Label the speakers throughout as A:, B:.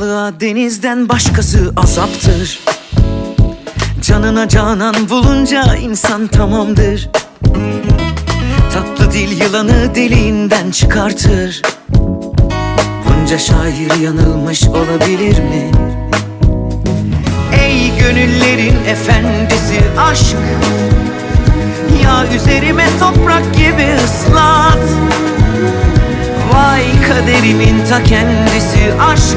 A: balığa denizden başkası azaptır. Canına canan bulunca insan tamamdır. Tatlı dil yılanı deliğinden çıkartır. Bunca şair yanılmış olabilir mi? Ey gönüllerin efendisi aşk Ya üzerime toprak gibi ıslat. Vay kaderimin ta kendisi aşk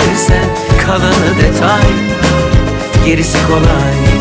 A: Gülersen kalanı detay. Gerisi kolay